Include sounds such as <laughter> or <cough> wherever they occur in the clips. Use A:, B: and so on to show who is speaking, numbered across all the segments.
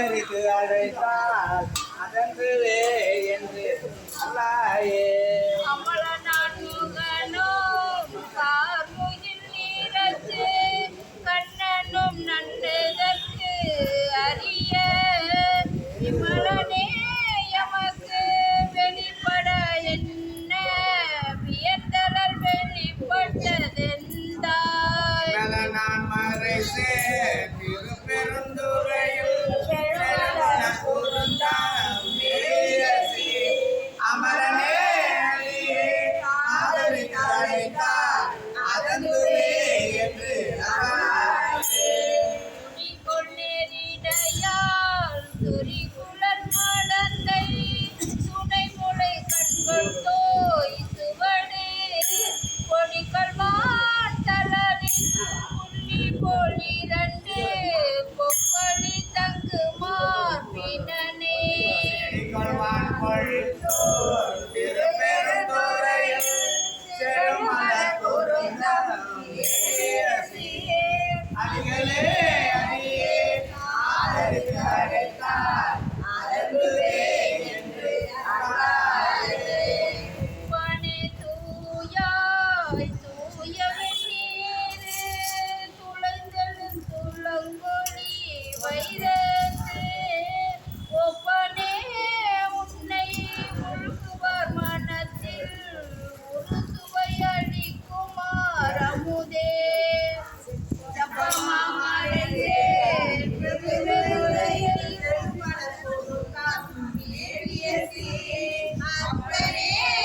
A: ஆதரித்து அழைத்தால் அதன்றுவே என்று அல்லாயே
B: அப்பனே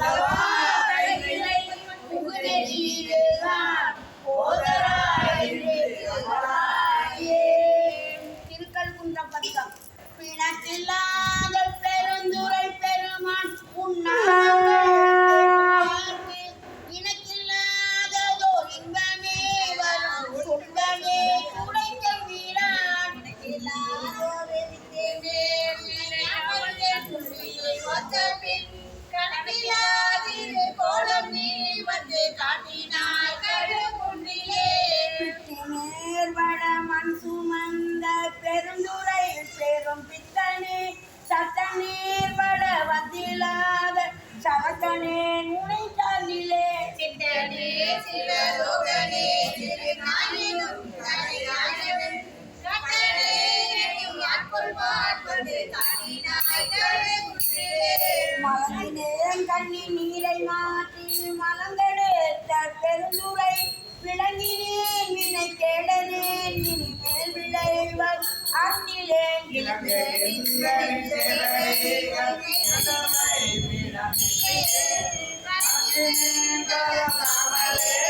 B: Salud. பெரும் பித்தனே சத்த நேர்வட வந்திலாத சவக்கனே உனை சார்ந்திலே.
C: சித்தனே சிவலோகனே பார்ப்பது காட்டினாய் கழுகுண்டிலே
B: மலர்ந்தேன் கண்ணி நீரை மாற்றி மலங்கெடுத்த பெருந்துரை விளங்கினேன் விளைவர் அன்னிலேன்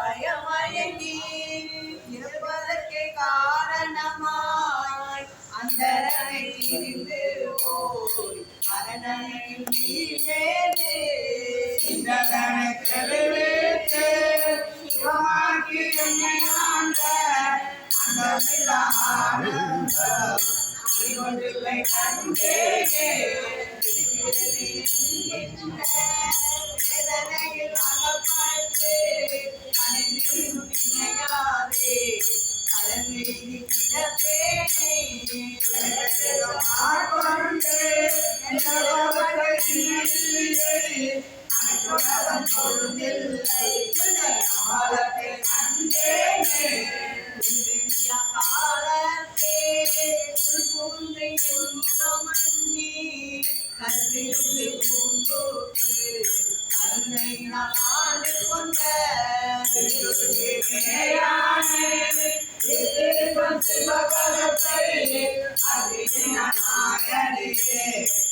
B: பயமயங்கி இருப்பதற்கு காரணமாய் அந்த திரிந்து போய் அரணனையில் நீவேனே வேதனையில் அடிபட்ட நாயேனை அல்லனாய் வந்து மழை பெய்து இருக்குமனோ அல்லோரும் நாயகன் அதுவாகும் அடுத்தானே எல்லோரும் இறந்ததில்லை இல்லை அமரர்கள்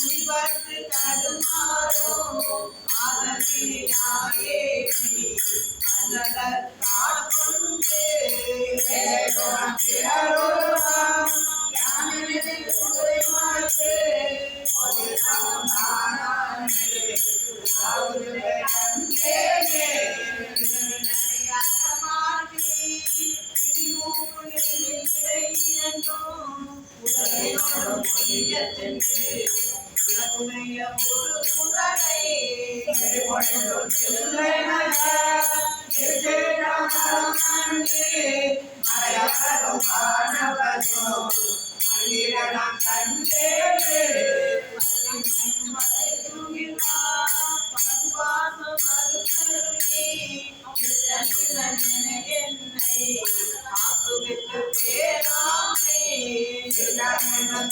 B: सुवर्त करुणारो आदमिनाये अनलत्ताकुन्दे हेगोन्दिररोहा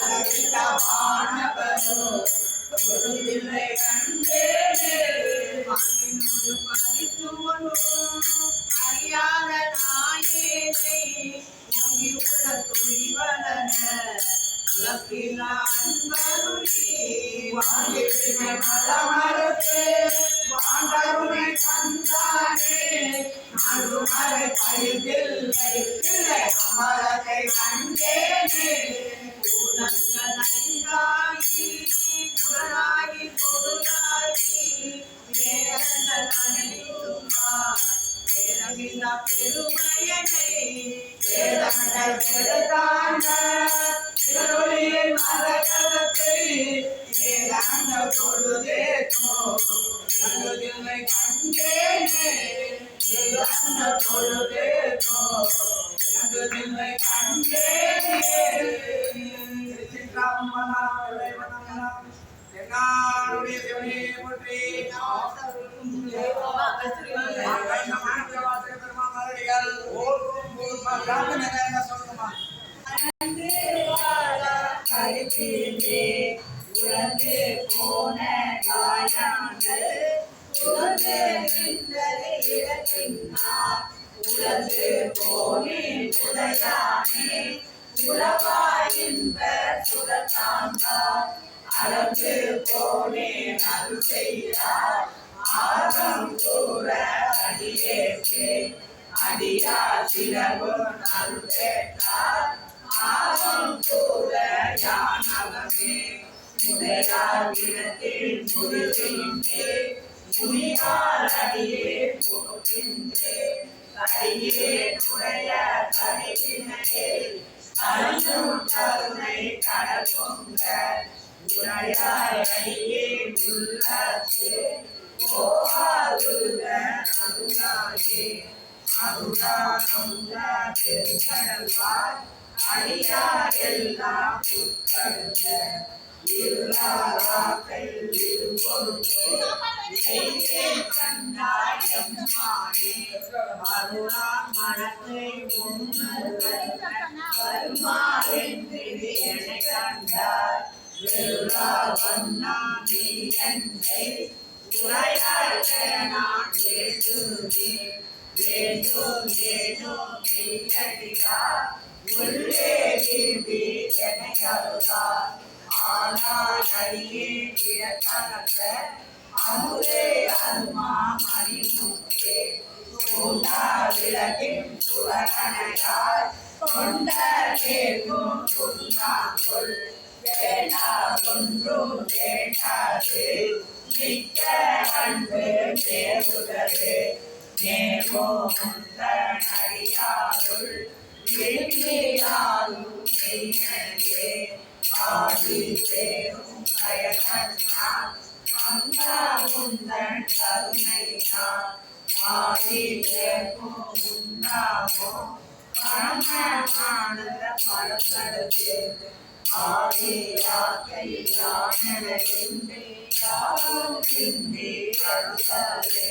B: அளவிட்ட வானவரோ பொருளில்லை கண்டேனே மண்ணினோடு பறித்துவனும் அறியாத நாயேனை ஓங்கி உள்ள துணிவலன உலகில் அன்பருளி வாங்கிடுமை மலமறுத்து வாண்டருமை தந்தானே அருமறை பழிதில்லை இல்லை அமரத்தை கண்டேனே பெருமையனை வேதங்கள் பெருதாண்ட திருளியின் மரகதத்தை வேதாந்த பொழுதேற்றோ நல்லதில்லை கண்டேனே வேதாந்த பொழுதேற்றோ நல்லதில்லை கண்டேனே
A: என்னாருடைய சிவனே போற்றி. பெருமாள் மலரடிகள். ஓம் ஓம் ஓம்
B: உறந்து போன காயங்கள் உறந்து நின்றது இடத்தினார் உறந்து போனேன் உடையானே உறவாயின்ப சுரத்தாந்தார் அளந்து போனேன் அருள் செய்தார் ஆரம் கூற அடியேற்று அடியா சிறவும் அருள் பெற்றார் ஆரம் கூட யானவமே முறையாகிடத்தில் முடிவின்றே முனிவார் அடியே போகின்றே அடியே அருளா அருளா பெருங்கடல்வாய் அடியார் எல்லாம் புத்தழுத இருளாராக்கை இருபொருளே நெய்யே கண்டாய் எம்மானே அருளா மனத்தை உணர்வ வருமாறென்று என்னை கண்டார் வெருளா வண்ணா நீ என்னை உரையாற்ற நான் வேண்டுமே வேண்டும் ஏதும் மெய்யடியா உள்ளே விரும்பி என்னை அருளார் ஆனால் அடியே கிழக்கலக்க அமுதே அருமா மணிமுத்தே கொண்டா விளக்கின் சுவரணையாய் கொண்ட கேட்கும் குன்னாக்குள் வேண்டா ஒன்றும் வேண்டாது மிக்க அன்பு மேவுதலே மேவோ முந்தன் அடியாருள் விரும்பியாரும் பாதி பேரும் பயனா அங்கா முந்தன் கருணையா ஆதி பேர்க்கும் உண்டாமோ பரம பரப்படுத்து ஆதி யாரும் இன்றி அருளாலே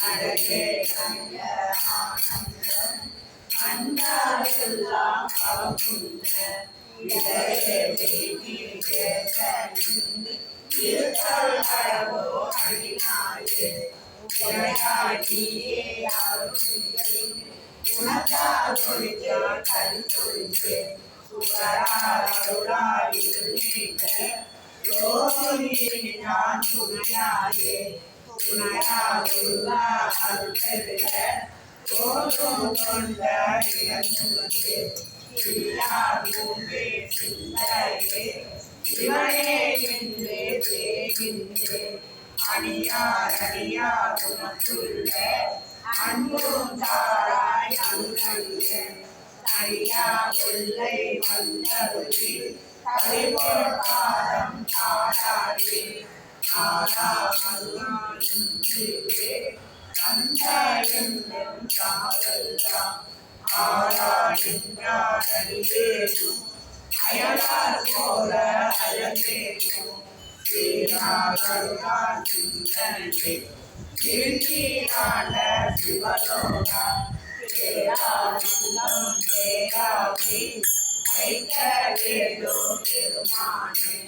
B: அழகே நல்ல ஆனந்தம் கண்டாரெல்லாம் பரப்புள்ள இதய இருத்தல் அழகோ அடினாயே உரையாடியே அருள்களே உனக்கால் ஒழியா கல் ஒழிஞ்சே சுடராருளாய் இருந்தீங்க யோகினி நான் துணையாயே துணையாருள்ளா அருள் பெருக அடியார் அடியார் அன்பும் தாராய் தனியா பாதம் ആരാധനായിരേ കണ്ടയെന്നും കാവെല്ലാം ആരാടിഞ്ഞാടലിലേക്കും അയലാൽ പോലെ അയലേക്കും ശ്രീരാകരുണാൽ ചിന്തനേ തിരുത്തിയാണ്ട ശിവലോക േയാ ഐക്യേലോ പെരുമാനേ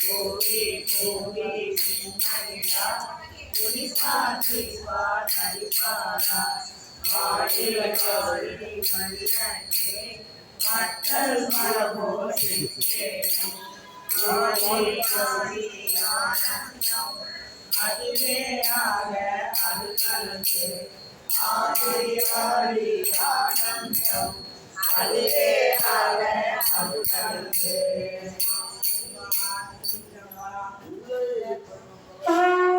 B: வேண்டும் பெருமானே மானோ கங்கா சிவா மனிதனே மக்கள் மரபோ ஆனந்தம் அதுவே ஆக அது கலந்து ஆடி ஆடி ஆனந்தம் அதுவே ஆக அது கலந்து Bye. <laughs>